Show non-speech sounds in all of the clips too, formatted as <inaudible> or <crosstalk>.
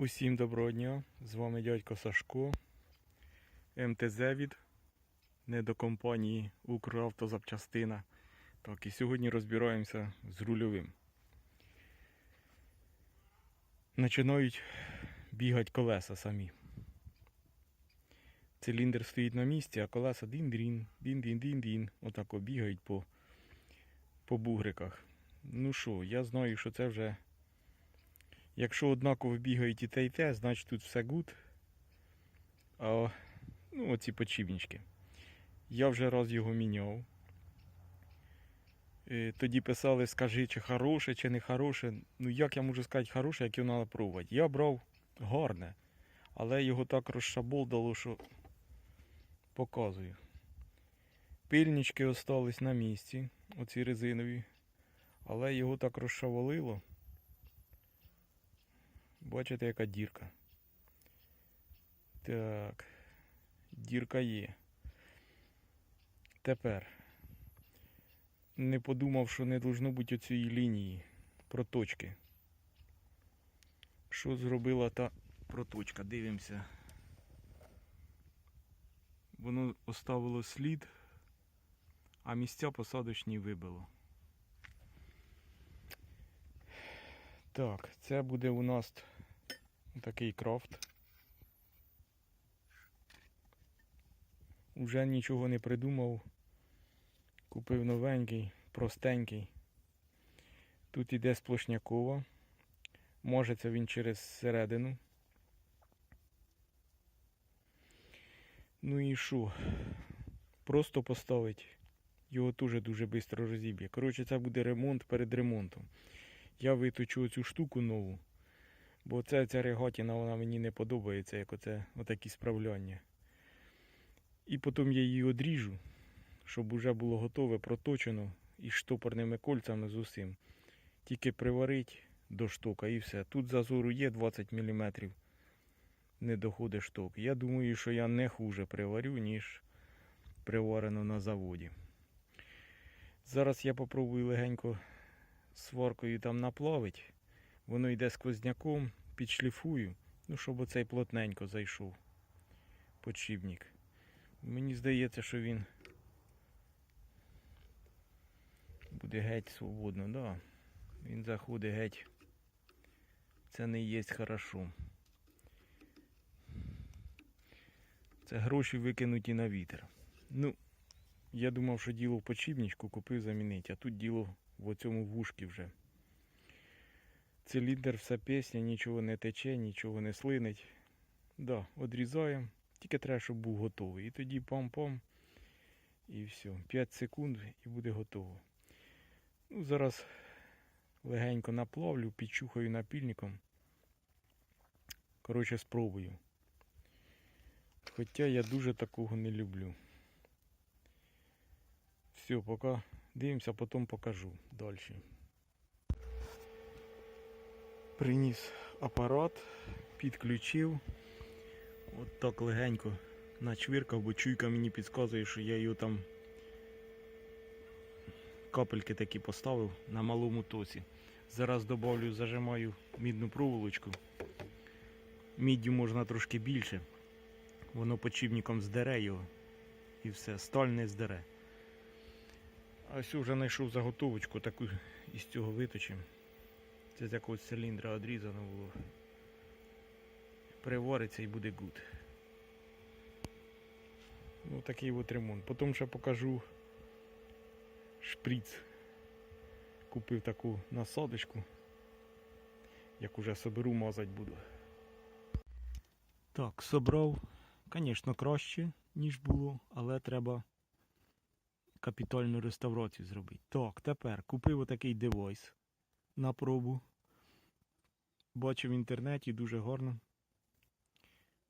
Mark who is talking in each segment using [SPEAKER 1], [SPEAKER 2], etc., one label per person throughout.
[SPEAKER 1] Усім доброго дня! З вами дядько Сашко, МТЗ від недокомпанії Укравтозапчастина. Так, і сьогодні розбираємося з рульовим. Починають бігати колеса самі. Циліндр стоїть на місці, а колеса дін-дрін, дін-дін-дін-дін. Отако бігають по, по бугриках. Ну що, я знаю, що це вже Якщо однаково бігають і те, і те, значить тут все гуд. А, ну, оці почівнички. Я вже раз його міняв. Е, Тоді писали, скажи, чи хороше, чи не хороше. Ну як я можу сказати хороше, як його треба пробувати. Я брав гарне, але його так розшаболдало, що показую. Пильнички остались на місці, оці резинові, але його так розшавалило. Бачите, яка дірка. Так. Дірка є. Тепер. Не подумав, що не должно бути оцієї лінії проточки. Що зробила та проточка? Дивимося. Воно оставило слід, а місця посадочні вибило. Так, це буде у нас такий крафт. Уже нічого не придумав. Купив новенький, простенький. Тут іде сплошнякова. Може це він через середину. Ну і що? Просто поставить. Його дуже дуже швидко розіб'є. Коротше, це буде ремонт перед ремонтом. Я виточу цю штуку нову. Бо це ця регатіна вона мені не подобається, як оце отакі справляння. І потім я її одріжу, щоб уже було готове, проточено із штопорними кольцями з усім. Тільки приварить до штока і все. Тут зазору є 20 мм. Не доходить шток. Я думаю, що я не хуже приварю, ніж приварено на заводі. Зараз я попробую легенько сваркою там наплавить. Воно йде сквозняком, підшліфую, ну, щоб оцей плотненько зайшов. Подшипник. Мені здається, що він буде геть свободно, да. Він заходить геть. Це не є хорошо. Це гроші викинуті на вітер. Ну, я думав, що діло в подшипничку купив замінити, а тут діло в оцьому вушки вже. Циліндр вся пісня, нічого не тече, нічого не слинить. Да, одрізаємо. Тільки треба, щоб був готовий. І тоді пам-пам. І все. 5 секунд і буде готово. Ну, зараз легенько наплавлю, підчухаю напільником. Коротше, спробую. Хоча я дуже такого не люблю. Все, поки дивимося, потім покажу далі. Приніс апарат, підключив. От так легенько начвиркав, бо чуйка мені підказує, що я його там капельки такі поставив на малому тоці. Зараз добавлю, зажимаю мідну проволочку. Міддю можна трошки більше. Воно подшипником здере його. І все, сталь не здере. А ось вже знайшов заготовочку, таку із цього виточимо. Це з якогось циліндра одрізано було. Привариться і буде гуд. Ну такий от ремонт. Потім ще покажу шприц. Купив таку насадочку. Як уже соберу, мазати буду. Так, собрав, звісно, краще, ніж було, але треба капітальну реставрацію зробити. Так, тепер купив отакий девайс на пробу. Бачив в інтернеті дуже гарно.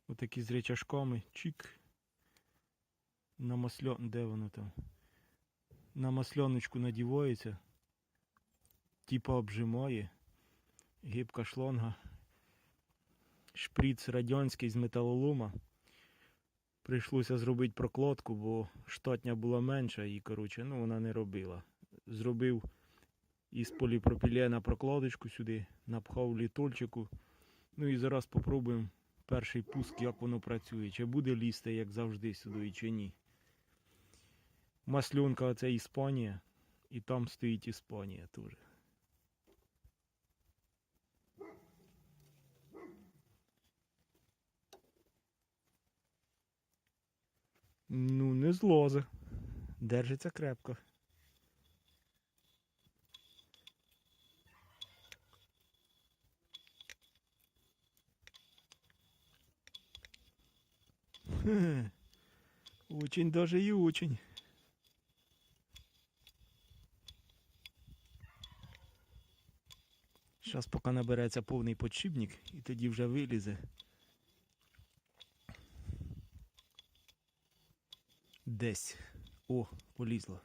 [SPEAKER 1] Отакі з речашками. Чик. На масло... Де воно там? На масляночку надівається. Типа обжимає. Гибка шланга. Шприц радянський з металолома. Прийшлося зробити прокладку, бо штатня була менша і, коротше, ну вона не робила. Зробив із поліпропілена прокладочку сюди, напхав літольчику Ну і зараз попробуємо перший пуск, як воно працює. Чи буде лізти, як завжди, сюди, чи ні. Масльонка це Іспанія, і там стоїть Іспанія теж. Ну, не злозе. Держиться крепко. <laughs> Очень даже и очень. Зараз поки набереться повний подшипник і тоді вже вилізе. Десь. О, полізло.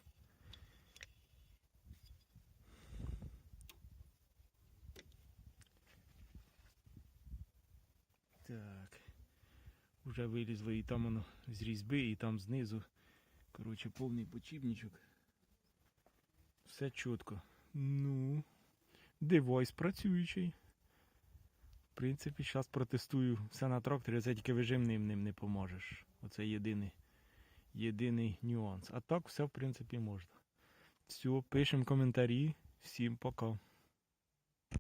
[SPEAKER 1] Так. Уже вилізло і там воно з різьби, і там знизу. Коротше, повний почіпничок. Все чітко. Ну, девайс працюючий. В принципі, зараз протестую все на тракторі, це тільки вижимним ним не поможеш. Оце єдиний, єдиний нюанс. А так все, в принципі, можна. Все, пишемо коментарі. Всім пока.